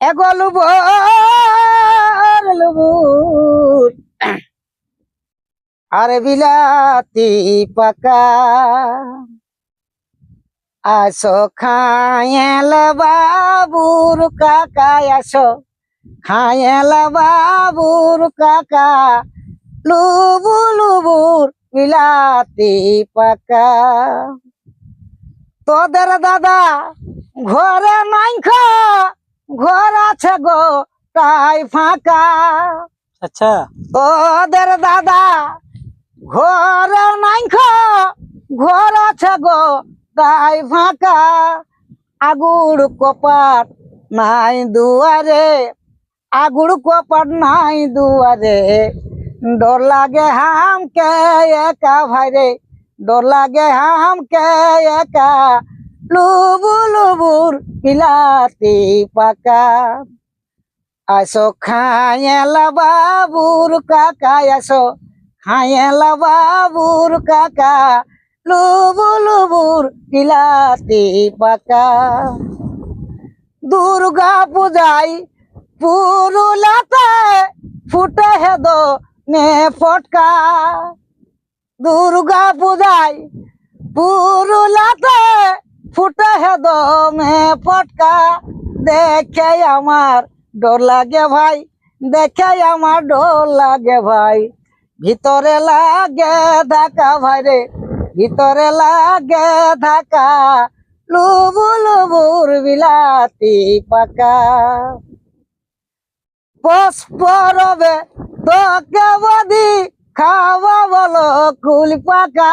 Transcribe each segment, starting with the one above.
এগো লুবর, লুবুর। বিলাতি পাকা। আসো খায়েল বাবুর কাকা, আসো খায়েল বাবুর কাকা। লুবু, লুবুর, বিলাতি পাকা। তোদের দাদা ঘরে নাই খা ঘর আছে গো তাই ফাঁকা। আচ্ছা। তোদের দাদা ঘরে নাই ঘর আছে গো তাই ফাঁকা। আগুড় কপাট নাই দুয়ারে আগুড় কপাট নাই দুয়ারে। ডর লাগে হামকে একা ভাইরে ডর লাগে হামকে একা লুবু লুবুর বিলাতি পাকা। আসো খায়েলা বাবুর কাকা, আসো খায়েলা বাবুর কাকা। লুবু লুবুর বিলাতি পাকা। দুর্গা পূজাই পুরুলাতে ফুটে হেদ নে ফটকা। দুর্গা পূজাই পুরুলাতে ফুটে হেদ মে ফটকা দেখে আমার ডর লাগে ভাই, দেখে আমার ডর লাগে ভাই। ভিতরে লাগে ধাকা ভাই রে, ভিতরে লাগে ধাকা লুবু লুবুর বিলাতি পাকা। পরবে তোকে বদি খাওয়া বলো কুল পাকা।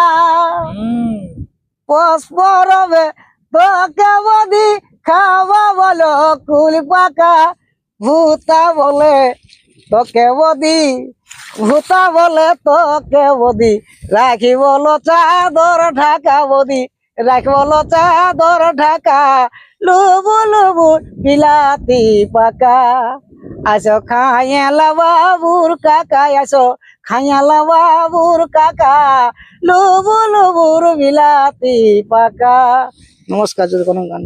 পরবে তোকে বদি খাওয়া বলো কুল পাকা ভূতা বলে তোকে বদি ভূতা বলে তোকে বদি রাখি বলো চাদর ঢাকা বদি রাখি বলো চাদর ঢাকা, লুবু লুবু বিলাতি পাকা। আসো খায়ালা বাবুর কাকা আসো খায়ালা বাবুর কাকা লুবু লুবুর বিলাতি পাকা নমস্কার, যদি কোনো গান।